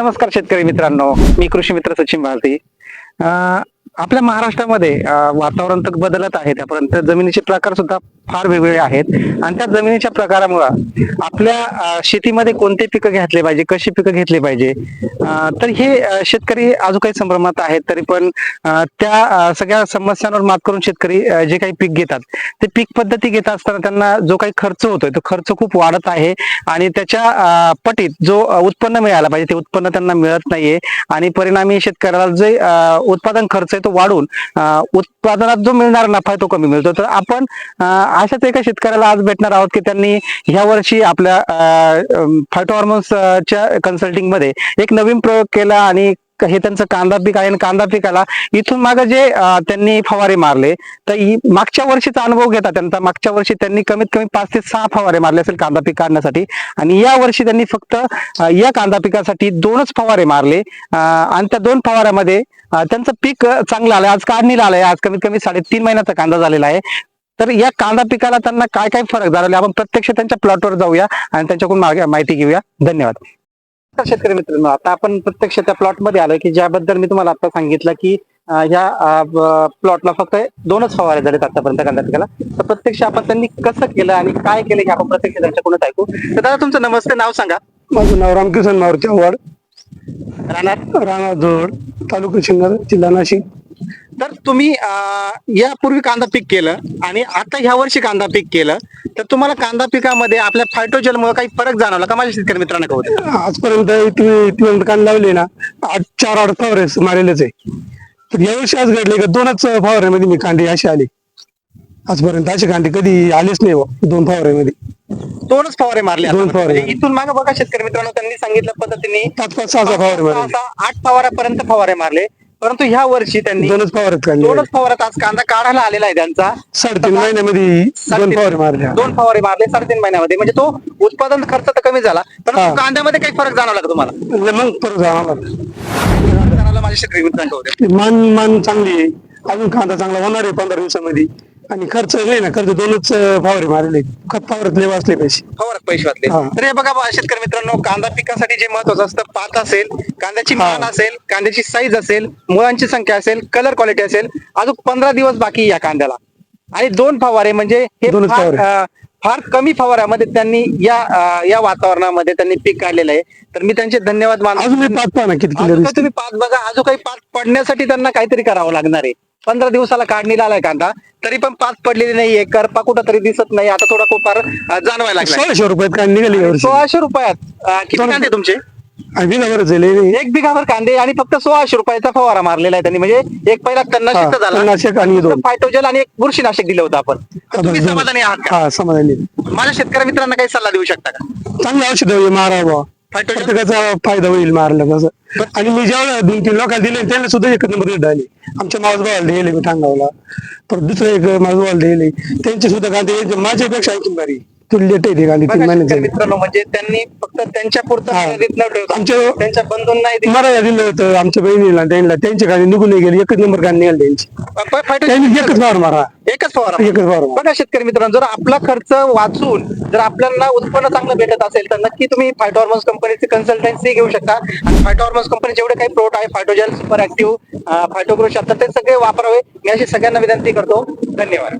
नमस्कार शेतकरी मित्रांनो. मी कृषी मित्र सचिन भारती अं, आपल्या महाराष्ट्रामध्ये वातावरण तर बदलत आहे त्यापर्यंत जमिनीचे प्रकार सुद्धा फार वेगवेगळे आहेत. आणि त्या जमिनीच्या प्रकारामुळे आपल्या शेतीमध्ये कोणते पिकं घेतले पाहिजे कशी पिकं घेतली पाहिजे तर हे शेतकरी अजून काही संभ्रमात आहेत तरी पण त्या सगळ्या समस्यांवर मात करून शेतकरी जे काही पीक घेतात ते पीक पद्धती घेत असताना त्यांना जो काही खर्च होतोय तो खर्च खूप वाढत आहे आणि त्याच्या पटीत जो उत्पन्न मिळायला पाहिजे ते उत्पन्न त्यांना मिळत नाहीये. आणि परिणामी शेतकऱ्याला जे उत्पादन खर्च तो वाढून उत्पादनात जो मिळणारा नफा आहे तो कमी मिळतो. तर आपण अशाच एका शेतकऱ्याला आज भेटणार आहोत की त्यांनी ह्या वर्षी आपल्या फायटो च्या कन्सल्टिंगमध्ये एक नवीन प्रयोग केला आणि हे त्यांचं कांदा पीक आहे आणि कांदा पिकाला इथून मागे जे त्यांनी फवारे मारले तर मागच्या वर्षीचा अनुभव घेता त्यांचा. मागच्या वर्षी त्यांनी कमीत कमी पाच ते सहा फवारे मारले असेल कांदा पीक काढण्यासाठी. आणि या वर्षी त्यांनी फक्त या कांदा पिकासाठी दोनच फवारे मारले. आणि त्या दोन फवाऱ्यामध्ये त्यांचं पीक चांगलं आलंय. आज काढणीला आलंय. आज कमीत कमी साडेतीन महिन्याचा कांदा झालेला आहे. तर या कांदा पिकाला त्यांना काय काय फरक जाणवले? आपण प्रत्यक्ष त्यांच्या प्लॉटवर जाऊया आणि त्यांच्याकडून माहिती घेऊया. धन्यवाद. शेतकरी मित्रांनो आता आपण प्रत्यक्ष त्या प्लॉटमध्ये आलोय की ज्याबद्दल मी तुम्हाला आता सांगितलं की ह्या प्लॉटला फक्त दोनच फवारे झालेत आतापर्यंत कांदा पिकाला. तर प्रत्यक्ष आपण त्यांनी कसं केलं आणि काय केलं हे आपण प्रत्यक्ष त्यांच्याकडूनच ऐकू. तर दादा तुमचं नमस्ते नाव सांगा. माझं नाव रामकिशन मारुती आव्हाड. राहणार? राणा जोड तालुका शिंगर जिल्हा नाशिक. तर तुम्ही यापूर्वी कांदा पीक केलं आणि आता ह्या वर्षी कांदा पीक केलं तर तुम्हाला कांदा पिकामध्ये आपल्या फायटोजेल मुळे काही फरक जाणवला का माझ्या शेतकरी मित्रांना कळू द्या. आजपर्यंत कान लावले ना आठ चार आठ फवारे मारेलेच आहे तर यावर्षी आज घडले का दोनच फवाऱ्यामध्ये मी कांदे अशी आली आजपर्यंत अशी कांदे कधी आलेच नाही बुवा, दोन फवाऱ्यामध्ये दोनच फवारे मारले दोन आता. फवारे. इथून मागे बघा शेतकरी मित्रांनो त्यांनी सांगितल्या पद्धतीने पाच पाच सहा सहा फवारे सहा- मारले सहा- आठ फवाऱ्यापर्यंत फवारे मारले परंतु ह्या वर्षी त्यांनी दोनच कांदे दोनच फवाऱ्यात आज कांदा काढायला आलेला आहे त्यांचा. साडेतीन महिन्यामध्ये दोन फवारे मारले दोन फवारे मारले साडेतीन महिन्यामध्ये. म्हणजे तो उत्पादन खर्च तर कमी झाला परंतु हा. कांद्यामध्ये काही फरक जाणवला का तुम्हाला? मग जाणार जाणवला. माझ्या शेतकरी मान मान चांगली आहे. अजून कांदा चांगला होणार आहे पंधरा दिवसामध्ये. आणि खर्च नाही ना खर्च दोनच फवारे मारले. खत फवारत लय वाचले पैसे. फवारात पैसे वाचले. हा. तर हे बघा बा, शेतकरी मित्रांनो कांदा पिकासाठी जे महत्वाचं असतं पात असेल कांद्याची हा. मान असेल कांद्याची साईज असेल मुळांची संख्या असेल कलर क्वालिटी असेल अजून पंधरा दिवस बाकी आहे या कांद्याला. आणि दोन फवारे म्हणजे हे दोनच फार फवारे. अं, फार कमी फवाऱ्यामध्ये त्यांनी या अं, या वातावरणामध्ये त्यांनी पीक काढलेलं आहे. तर मी त्यांचे धन्यवाद मानतो. अजून ना किती अजून तुम्ही पाच बघा अजून काही पाच पडण्यासाठी त्यांना काहीतरी करावं लागणार आहे. पंधरा दिवसाला काढणीला आलाय कांदा. तरी पण पाच पडलेली नाहीये. करपा कुठं तरी दिसत नाही. आता थोडा खूप फार जाणवायला लागला सोळाशे रुपयात निघाले यावर्षी सोळाशे रुपयात. अं, किती कांदे तुमचे? आहे लय. एक बिघावर कांदे आणि फक्त सोळाशे रुपयाचा फवारा मारलेला आहे त्यांनी. म्हणजे एक पहिला हा, तणनाशक झाला. तणनाशक आणि दोन. फायटोजेल आणि एक बुरशीनाशक दिलं होतं आपण. तर तुम्ही. समाधानी आहात का? हा समाधानी. माझ्या शेतकरी मित्रांना काही सल्ला देऊ शकता का? चांगलं औषध मारावं फायटोजेल प्रत्येकाचा फायदा होईल मारलं कसं. आणि मी जेव्हा दोन तीन लोकांना दिले त्यांना सुद्धा एक नंबर रेट आले. आमच्या मावस भावाला दिले मी टांगावला. परत दुसरं एक मावस भावाला दिले. त्यांचे सुद्धा कांदे माझ्यापेक्षा आणखी भारी. लेट आहे ते कांदे तीन बघा महिन्याचे शेतकरी मित्रांनो म्हणजे त्यांनी फक्त त्यांच्या पुरतं हा. मर्यादित न ठेवता आमच्या- त्यांच्या बंधूंना दिलं. होतं आमच्या बहिणीला त्यांना त्यांचे कांदे निघून नाही गेले एकच नंबर कांदे निघाले त्यांचे. त्यांनी एकच मार मारा. एकच फवारा एकच फवारा. बघा शेतकरी मित्रांनो जर आपला खर्च वाचून जर आपल्याला उत्पन्न चांगलं भेटत असेल तर नक्की तुम्ही फायटोहॉर्मोन्स कंपनीची कन्सल्टन्सी घेऊ शकता. आणि फायटोहॉर्मोन्स कंपनी जेवढे काही प्रोडक्ट आहे फायटोजेल सुपर ऍक्टिव्ह फायटोग्रोश आता ते सगळे वापरावे. मी अशी सगळ्यांना विनंती करतो. धन्यवाद.